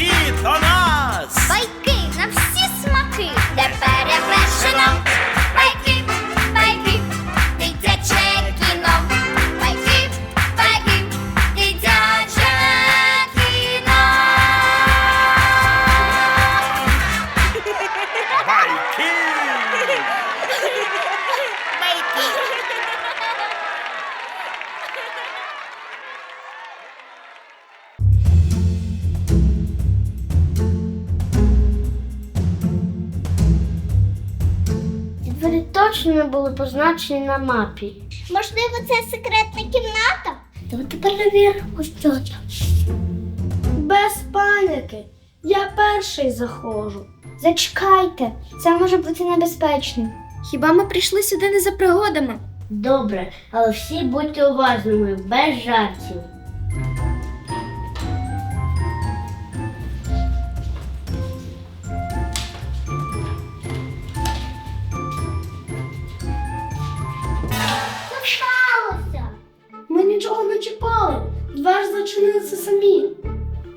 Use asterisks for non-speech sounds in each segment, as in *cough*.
Усі до нас! байки на всі смаки, де перевершено. Байки, байки, дитяче кіно. Байки, байки, дитяче кіно. Байки! Точно були позначені на мапі. Можливо, це секретна кімната? Давайте перевіримо, що там. Без паніки. Я перший заходжу. Зачекайте, це може бути небезпечним. Хіба ми прийшли сюди не за пригодами? Добре, але всі будьте уважними, без жартів. Чіпали. Двері зачинилися самі.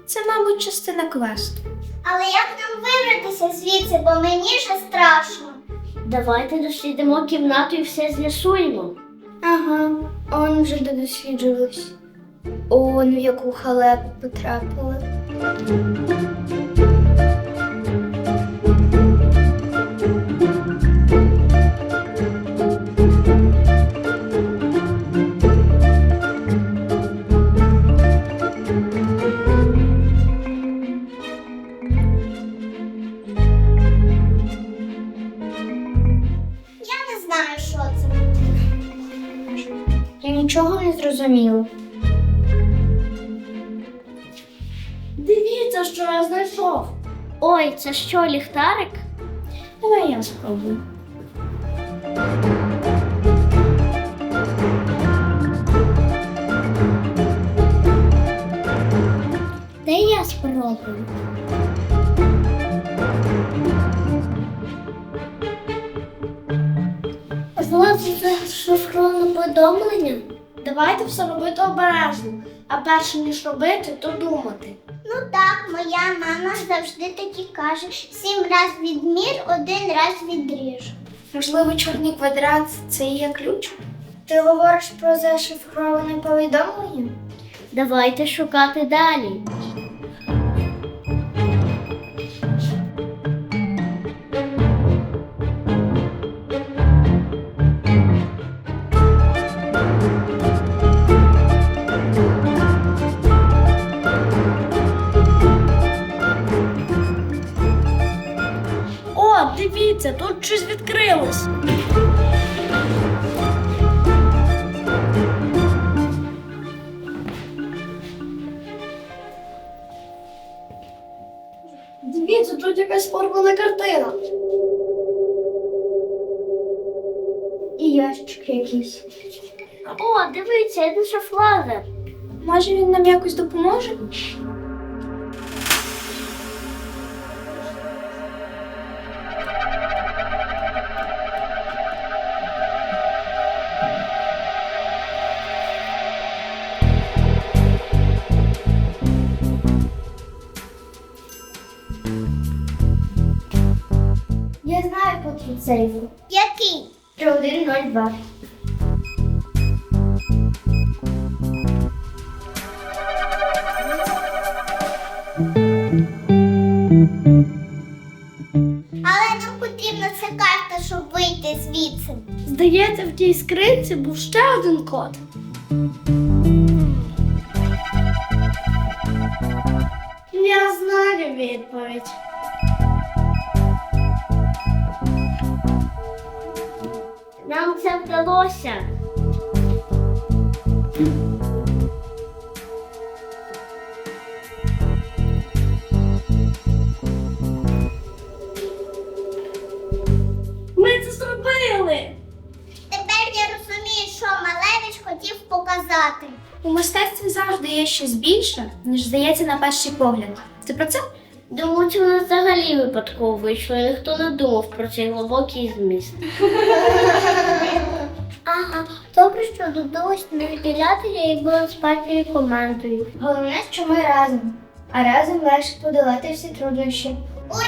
Це, мабуть, частина квесту. Але як нам вибратися звідси, бо мені вже страшно. Давайте дослідимо кімнату і все з'ясуємо. Ага, он вже додосліджувались. Он в яку халепу потрапили. Знаю, що це. Я нічого не зрозуміла. Дивіться, що я знайшов. Ой, це що, ліхтарик? Давай я спробую. Де я спробую? Злазу це шифроване повідомлення? Давайте все робити обережно, а перше ніж робити, то думати. Ну так, моя мама завжди таки каже: сім раз відмір, один раз відріж. Можливо, чорний квадрат це і є ключ? Ти говориш про зашифроване повідомлення? Давайте шукати далі. Дивіться, тут щось відкрилось. Дивіться, тут якась порвана картина. І ящик якийсь. О, дивіться, я знайшов лазер. Може він нам якось допоможе? Я знаю від сейфу. Який? 3102. Але нам потрібна ця карта, щоб вийти звідси. Здається, в тій скринці був ще один код. Знаю відповідь. Нам це вдалося. Ми це зробили. Тепер я розумію, що Малевич хотів показати. У мистецтві завжди є щось більше, ніж здається на перший погляд. Ти про це? Думаю, це воно взагалі випадково вийшло, і ніхто не думав про цей глибокий зміст. *laughs* Ага, добре, що додалось не відділяти, я була з партією командою. Головне, що ми разом, а разом легше подолати всі труднощі. Ура!